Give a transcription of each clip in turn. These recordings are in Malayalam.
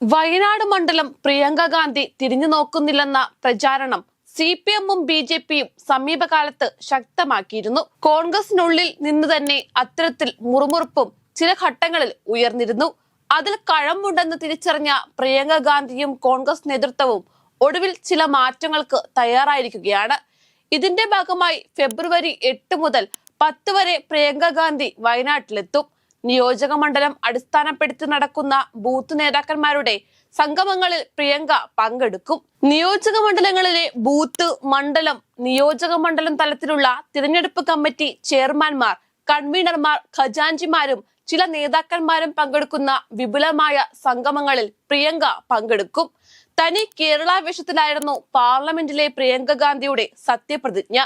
വയനാട് മണ്ഡലം പ്രിയങ്ക ഗാന്ധി തിരിഞ്ഞു നോക്കുന്നില്ലെന്ന പ്രചാരണം സി പി എമ്മും ബി ജെ പിയും സമീപകാലത്ത് ശക്തമാക്കിയിരുന്നു. കോൺഗ്രസിനുള്ളിൽ നിന്ന് തന്നെ അത്തരത്തിൽ മുറുമുറുപ്പും ചില ഘട്ടങ്ങളിൽ ഉയർന്നിരുന്നു. അതിൽ കഴമ്പുണ്ടെന്ന് തിരിച്ചറിഞ്ഞ പ്രിയങ്ക ഗാന്ധിയും കോൺഗ്രസ് നേതൃത്വവും ഒടുവിൽ ചില മാറ്റങ്ങൾക്ക് തയ്യാറായിരിക്കുകയാണ്. ഇതിന്റെ ഭാഗമായി ഫെബ്രുവരി എട്ട് മുതൽ പത്ത് വരെ പ്രിയങ്ക ഗാന്ധി വയനാട്ടിലെത്തും. നിയോജക മണ്ഡലം അടിസ്ഥാനപ്പെടുത്തി നടക്കുന്ന ബൂത്ത് നേതാക്കന്മാരുടെ സംഗമങ്ങളിൽ പ്രിയങ്ക പങ്കെടുക്കും. നിയോജക മണ്ഡലങ്ങളിലെ ബൂത്ത് മണ്ഡലം നിയോജക മണ്ഡലം തലത്തിലുള്ള തിരഞ്ഞെടുപ്പ് കമ്മിറ്റി ചെയർമാൻമാർ കൺവീനർമാർ ഖജാൻജിമാരും ചില നേതാക്കന്മാരും പങ്കെടുക്കുന്ന വിപുലമായ സംഗമങ്ങളിൽ പ്രിയങ്ക പങ്കെടുക്കും. തനി കേരള വേഷത്തിലായിരുന്നു പാർലമെന്റിലെ പ്രിയങ്ക ഗാന്ധിയുടെ സത്യപ്രതിജ്ഞ.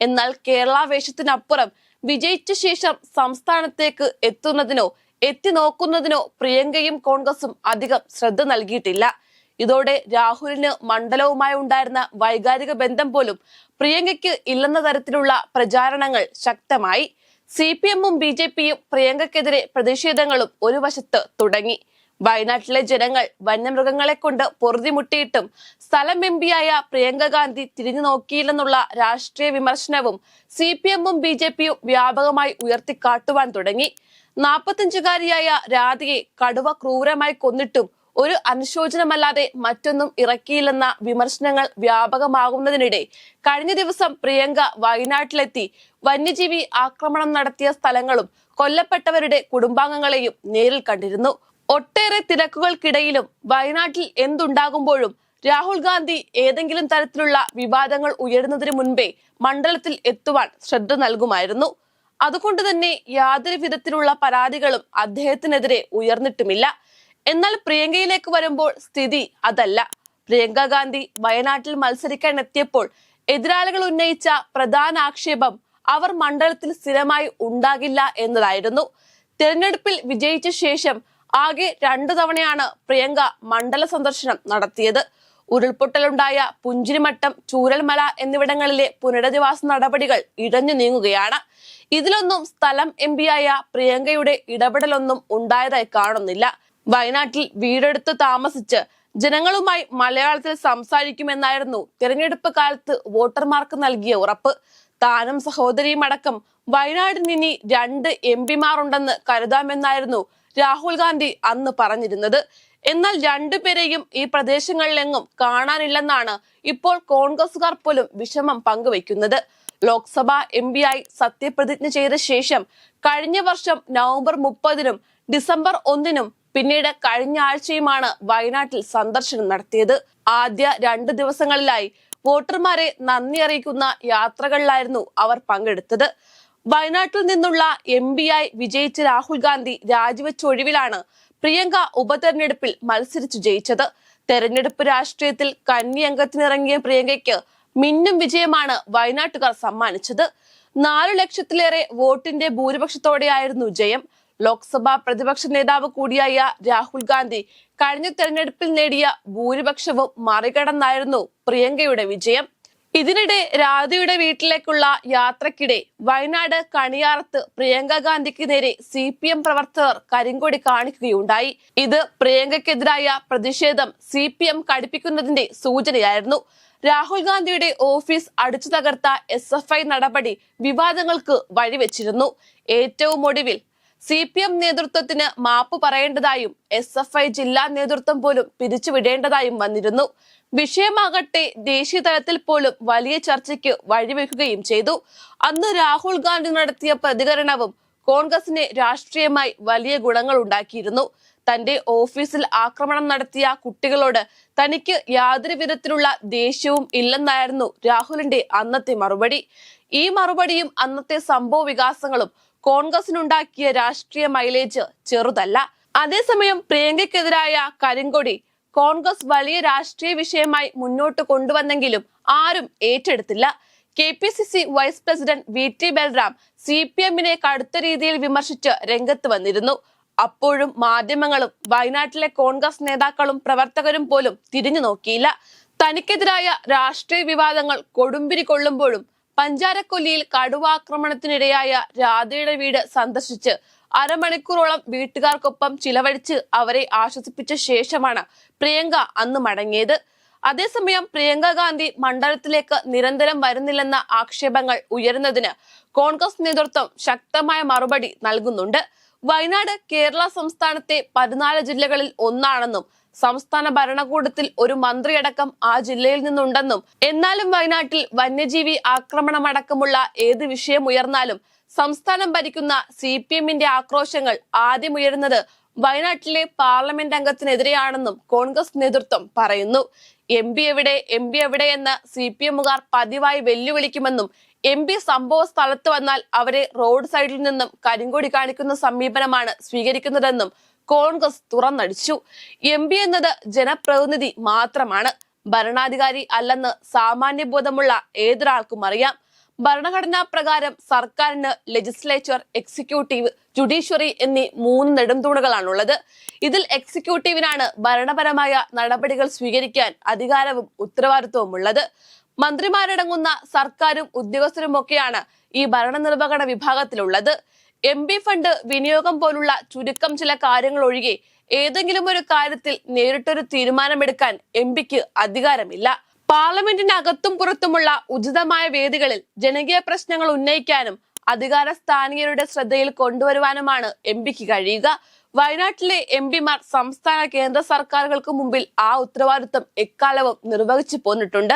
എന്നാൽ കേരള വേഷത്തിനപ്പുറം വിജയിച്ച ശേഷം സംസ്ഥാനത്തേക്ക് എത്തുന്നതിനോ എത്തി നോക്കുന്നതിനോ പ്രിയങ്കയും കോൺഗ്രസും അധികം ശ്രദ്ധ നൽകിയിട്ടില്ല. ഇതോടെ രാഹുലിന് മണ്ഡലവുമായി ഉണ്ടായിരുന്ന വൈകാരിക ബന്ധം പോലും പ്രിയങ്കയ്ക്ക് ഇല്ലെന്ന തരത്തിലുള്ള പ്രചാരണങ്ങൾ ശക്തമായി. സി പി എമ്മും ബി ജെ പിയും പ്രിയങ്കയ്ക്കെതിരെ പ്രതിഷേധങ്ങളും ഒരു വശത്ത് തുടങ്ങി. വയനാട്ടിലെ ജനങ്ങൾ വന്യമൃഗങ്ങളെ കൊണ്ട് പൊറുതിമുട്ടിയിട്ടും സ്ഥലം എം പിയായ പ്രിയങ്ക ഗാന്ധി തിരിഞ്ഞു നോക്കിയില്ലെന്നുള്ള രാഷ്ട്രീയ വിമർശനവും സി പി എമ്മും ബി ജെ പിയും വ്യാപകമായി ഉയർത്തിക്കാട്ടുവാൻ തുടങ്ങി. നാൽപ്പത്തഞ്ചുകാരിയായ രാധയെ കടുവ ക്രൂരമായി കൊന്നിട്ടും ഒരു അനുശോചനമല്ലാതെ മറ്റൊന്നും ഇറക്കിയില്ലെന്ന വിമർശനങ്ങൾ വ്യാപകമാകുന്നതിനിടെ കഴിഞ്ഞ ദിവസം പ്രിയങ്ക വയനാട്ടിലെത്തി വന്യജീവി ആക്രമണം നടത്തിയ സ്ഥലങ്ങളും കൊല്ലപ്പെട്ടവരുടെ കുടുംബാംഗങ്ങളെയും നേരിൽ കണ്ടിരുന്നു. ഒട്ടേറെ തിരക്കുകൾക്കിടയിലും വയനാട്ടിൽ എന്തുണ്ടാകുമ്പോഴും രാഹുൽ ഗാന്ധി ഏതെങ്കിലും തരത്തിലുള്ള വിവാദങ്ങൾ ഉയരുന്നതിന് മുൻപേ മണ്ഡലത്തിൽ എത്തുവാൻ ശ്രദ്ധ നൽകുമായിരുന്നു. അതുകൊണ്ട് തന്നെ യാതൊരു വിധത്തിലുള്ള പരാതികളും അദ്ദേഹത്തിനെതിരെ ഉയർന്നിട്ടുമില്ല. എന്നാൽ പ്രിയങ്കയിലേക്ക് വരുമ്പോൾ സ്ഥിതി അതല്ല. പ്രിയങ്ക ഗാന്ധി വയനാട്ടിൽ മത്സരിക്കാൻ എത്തിയപ്പോൾ എതിരാളികൾ ഉന്നയിച്ച പ്രധാന ആക്ഷേപം അവർ മണ്ഡലത്തിൽ സ്ഥിരമായി ഉണ്ടാകില്ല എന്നതായിരുന്നു. തെരഞ്ഞെടുപ്പിൽ വിജയിച്ച ശേഷം ആകെ രണ്ടു തവണയാണ് പ്രിയങ്ക മണ്ഡല സന്ദർശനം നടത്തിയത്. ഉരുൾപൊട്ടലുണ്ടായ പുഞ്ചിരിമട്ടം ചൂരൽമല എന്നിവിടങ്ങളിലെ പുനരധിവാസ നടപടികൾ ഇഴഞ്ഞു നീങ്ങുകയാണ്. ഇതിലൊന്നും സ്ഥലം എം പിയായ പ്രിയങ്കയുടെ ഇടപെടലൊന്നും ഉണ്ടായതായി കാണുന്നില്ല. വയനാട്ടിൽ വീടെടുത്ത് താമസിച്ച് ജനങ്ങളുമായി മലയാളത്തിൽ സംസാരിക്കുമെന്നായിരുന്നു തിരഞ്ഞെടുപ്പ് കാലത്ത് വോട്ടർമാർക്ക് നൽകിയ ഉറപ്പ്. താനും സഹോദരിയും അടക്കം വയനാടിന് രണ്ട് എം പിമാരുണ്ടെന്ന് കരുതാമെന്നായിരുന്നു രാഹുൽ ഗാന്ധി അന്ന് പറഞ്ഞിരുന്നത്. എന്നാൽ രണ്ടുപേരെയും ഈ പ്രദേശങ്ങളിലെങ്ങും കാണാനില്ലെന്നാണ് ഇപ്പോൾ കോൺഗ്രസുകാർ പോലും വിഷമം പങ്കുവയ്ക്കുന്നത്. ലോക്സഭ എം പി ആയി സത്യപ്രതിജ്ഞ ചെയ്ത ശേഷം കഴിഞ്ഞ വർഷം നവംബർ മുപ്പതിനും ഡിസംബർ ഒന്നിനും പിന്നീട് കഴിഞ്ഞ ആഴ്ചയുമാണ് വയനാട്ടിൽ സന്ദർശനം നടത്തിയത്. ആദ്യ രണ്ട് ദിവസങ്ങളിലായി വോട്ടർമാരെ നന്ദി അറിയിക്കുന്ന യാത്രകളിലായിരുന്നു അവർ പങ്കെടുത്തത്. വയനാട്ടിൽ നിന്നുള്ള എം പിയായി വിജയിച്ച രാഹുൽ ഗാന്ധി രാജിവെച്ച ഒഴിവിലാണ് പ്രിയങ്ക ഉപതെരഞ്ഞെടുപ്പിൽ മത്സരിച്ചു ജയിച്ചത്. തെരഞ്ഞെടുപ്പ് രാഷ്ട്രീയത്തിൽ കന്നി അംഗത്തിനിറങ്ങിയ പ്രിയങ്കയ്ക്ക് മിന്നും വിജയമാണ് വയനാട്ടുകാർ സമ്മാനിച്ചത്. നാലു ലക്ഷത്തിലേറെ വോട്ടിന്റെ ഭൂരിപക്ഷത്തോടെയായിരുന്നു ജയം. ലോക്സഭാ പ്രതിപക്ഷ നേതാവ് കൂടിയായ രാഹുൽ ഗാന്ധി കഴിഞ്ഞ തെരഞ്ഞെടുപ്പിൽ നേടിയ ഭൂരിപക്ഷവും മറികടന്നായിരുന്നു പ്രിയങ്കയുടെ വിജയം. ഇതിനിടെ രാധയുടെ വീട്ടിലേക്കുള്ള യാത്രക്കിടെ വയനാട് കണിയാറത്ത് പ്രിയങ്ക ഗാന്ധിക്ക് നേരെ സി പി എം പ്രവർത്തകർ കരിങ്കൊടി കാണിക്കുകയുണ്ടായി. ഇത് പ്രിയങ്കയ്ക്കെതിരായ പ്രതിഷേധം സി പി എം കടുപ്പിക്കുന്നതിന്റെ സൂചനയായിരുന്നു. രാഹുൽ ഗാന്ധിയുടെ ഓഫീസ് അടിച്ചു തകർത്ത എസ് എഫ് ഐ നടപടി വിവാദങ്ങൾക്ക് വഴിവെച്ചിരുന്നു. ഏറ്റവും ഒടുവിൽ സി പി എം നേതൃത്വത്തിന് മാപ്പ് പറയേണ്ടതായും എസ് എഫ് ഐ ജില്ലാ നേതൃത്വം പോലും പിരിച്ചുവിടേണ്ടതായും വന്നിരുന്നു. വിഷയമാകട്ടെ ദേശീയ തലത്തിൽ പോലും വലിയ ചർച്ചയ്ക്ക് വഴിവെക്കുകയും ചെയ്തു. അന്ന് രാഹുൽ ഗാന്ധി നടത്തിയ പ്രതികരണവും കോൺഗ്രസിനെ രാഷ്ട്രീയമായി വലിയ ഗുണങ്ങൾ ഉണ്ടാക്കിയിരുന്നു. തന്റെ ഓഫീസിൽ ആക്രമണം നടത്തിയ കുട്ടികളോട് തനിക്ക് യാതൊരു വിധത്തിലുള്ള ദേഷ്യവും ഇല്ലെന്നായിരുന്നു രാഹുലിന്റെ അന്നത്തെ മറുപടി. ഈ മറുപടിയും അന്നത്തെ സംഭവ വികാസങ്ങളും കോൺഗ്രസിനുണ്ടാക്കിയ രാഷ്ട്രീയ മൈലേജ് ചെറുതല്ല. അതേസമയം പ്രിയങ്കയ്ക്കെതിരായ കരിങ്കൊടി കോൺഗ്രസ് വലിയ രാഷ്ട്രീയ വിഷയമായി മുന്നോട്ട് കൊണ്ടുവന്നെങ്കിലും ആരും ഏറ്റെടുത്തില്ല. K P C C vice president V T Balram C P എമ്മിനെ കടുത്ത രീതിയിൽ വിമർശിച്ച് രംഗത്ത് വന്നിരുന്നു. അപ്പോഴും മാധ്യമങ്ങളും വയനാട്ടിലെ കോൺഗ്രസ് നേതാക്കളും പ്രവർത്തകരും പോലും തിരിഞ്ഞു നോക്കിയില്ല തനിക്കെതിരായ രാഷ്ട്രീയ വിവാദങ്ങൾ കൊടുമ്പിരി കൊള്ളുമ്പോഴും പഞ്ചാരക്കൊല്ലിയിൽ കടുവാക്രമണത്തിനിരയായ രാധയുടെ വീട് സന്ദർശിച്ച് അരമണിക്കൂറോളം വീട്ടുകാർക്കൊപ്പം ചിലവഴിച്ച് അവരെ ആശ്വസിപ്പിച്ച ശേഷമാണ് പ്രിയങ്ക അന്ന് മടങ്ങിയത്. അതേസമയം പ്രിയങ്ക ഗാന്ധി മണ്ഡലത്തിലേക്ക് നിരന്തരം വരുന്നില്ലെന്ന ആക്ഷേപങ്ങൾ ഉയരുന്നതിന് കോൺഗ്രസ് നേതൃത്വം ശക്തമായ മറുപടി നൽകുന്നുണ്ട്. വയനാട് കേരള സംസ്ഥാനത്തെ പതിനാല് ജില്ലകളിൽ ഒന്നാണെന്നും സംസ്ഥാന ഭരണകൂടത്തിൽ ഒരു മന്ത്രിയടക്കം ആ ജില്ലയിൽ നിന്നുണ്ടെന്നും എന്നാലും വയനാട്ടിൽ വന്യജീവി ആക്രമണമടക്കമുള്ള ഏത് വിഷയം ഉയർന്നാലും സംസ്ഥാനം ഭരിക്കുന്ന സി പി എമ്മിന്റെ ആക്രോശങ്ങൾ ആദ്യം ഉയരുന്നത് വയനാട്ടിലെ പാർലമെന്റ് അംഗത്തിനെതിരെയാണെന്നും കോൺഗ്രസ് നേതൃത്വം പറയുന്നു. എം പി എവിടെ എം പി എവിടെ എന്ന് സി പി എമ്മുകാർ പതിവായി വെല്ലുവിളിക്കുമെന്നും എം പി സംഭവ സ്ഥലത്ത് വന്നാൽ അവരെ റോഡ് സൈഡിൽ നിന്നും കരിങ്കൊടി കാണിക്കുന്ന സമീപനമാണ് സ്വീകരിക്കുന്നതെന്നും കോൺഗ്രസ് തുറന്നടിച്ചു. എം പി എന്നത് ജനപ്രതിനിധി മാത്രമാണ്. ഭരണാധികാരി അല്ലെന്ന് സാമാന്യബോധമുള്ള ഏതൊരാൾക്കും അറിയാം. ഭരണഘടനാ പ്രകാരം സർക്കാരിന് ലെജിസ്ലേച്ചർ എക്സിക്യൂട്ടീവ് ജുഡീഷ്യറി എന്നീ മൂന്ന് നെടുംതൂണുകളാണുള്ളത്. ഇതിൽ എക്സിക്യൂട്ടീവിനാണ് ഭരണപരമായ നടപടികൾ സ്വീകരിക്കാൻ അധികാരവും ഉത്തരവാദിത്വവും ഉള്ളത് മന്ത്രിമാരടങ്ങുന്ന സർക്കാരും ഉദ്യോഗസ്ഥരും ഒക്കെയാണ് ഈ ഭരണനിർവഹണ വിഭാഗത്തിലുള്ളത്. എം പി ഫണ്ട് വിനിയോഗം പോലുള്ള ചുരുക്കം ചില കാര്യങ്ങൾ ഒഴികെ ഏതെങ്കിലും ഒരു കാര്യത്തിൽ നേരിട്ടൊരു തീരുമാനമെടുക്കാൻ എം പിക്ക് അധികാരമില്ല. പാർലമെന്റിനകത്തും പുറത്തുമുള്ള ഉചിതമായ വേദികളിൽ ജനകീയ പ്രശ്നങ്ങൾ ഉന്നയിക്കാനും അധികാര സ്ഥാനീയരുടെ ശ്രദ്ധയിൽ കൊണ്ടുവരുവാനുമാണ് എം പിക്ക് കഴിയുക. വയനാട്ടിലെ എം പിമാർ സംസ്ഥാന കേന്ദ്ര സർക്കാരുകൾക്ക് മുമ്പിൽ ആ ഉത്തരവാദിത്വം എക്കാലവും നിർവഹിച്ചു പോന്നിട്ടുണ്ട്.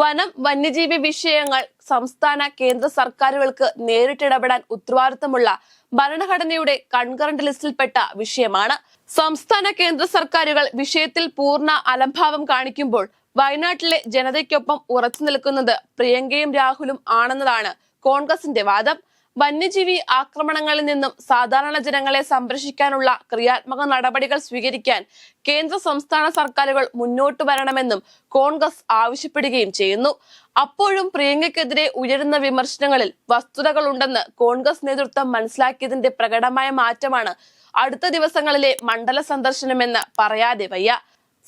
വനം വന്യജീവി വിഷയങ്ങൾ സംസ്ഥാന കേന്ദ്ര സർക്കാരുകൾക്ക് നേരിട്ടിടപെടാൻ ഉത്തരവാദിത്തമുള്ള ഭരണഘടനയുടെ കൺകറന്റ് ലിസ്റ്റിൽപ്പെട്ട വിഷയമാണ്. സംസ്ഥാന കേന്ദ്ര സർക്കാരുകൾ വിഷയത്തിൽ പൂർണ അലംഭാവം കാണിക്കുമ്പോൾ വയനാട്ടിലെ ജനതയ്ക്കൊപ്പം ഉറച്ചു നിൽക്കുന്നത് പ്രിയങ്കയും രാഹുലും ആണെന്നതാണ് കോൺഗ്രസിന്റെ വാദം. വന്യജീവി ആക്രമണങ്ങളിൽ നിന്നും സാധാരണ ജനങ്ങളെ സംരക്ഷിക്കാനുള്ള ക്രിയാത്മക നടപടികൾ സ്വീകരിക്കാൻ കേന്ദ്ര സംസ്ഥാന സർക്കാരുകൾ മുന്നോട്ട് വരണമെന്നും കോൺഗ്രസ് ആവശ്യപ്പെടുകയും ചെയ്യുന്നു. അപ്പോഴും പ്രിയങ്കയ്ക്കെതിരെ ഉയരുന്ന വിമർശനങ്ങളിൽ വസ്തുതകളുണ്ടെന്ന് കോൺഗ്രസ് നേതൃത്വം മനസ്സിലാക്കിയതിന്റെ പ്രകടമായ മാറ്റമാണ് അടുത്ത ദിവസങ്ങളിലെ മണ്ഡല സന്ദർശനമെന്ന് പറയാതെ വയ്യ.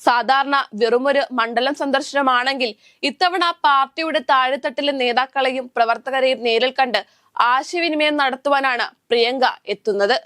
സാധാരണ വെറുമൊരു മണ്ഡലം സന്ദർശനമാണെങ്കിൽ ഇത്തവണ പാർട്ടിയുടെ താഴെത്തട്ടിലെ നേതാക്കളെയും പ്രവർത്തകരെയും നേരിൽ കണ്ട് ആശയവിനിമയം നടത്തുവാനാണ് പ്രിയങ്ക എത്തുന്നത്.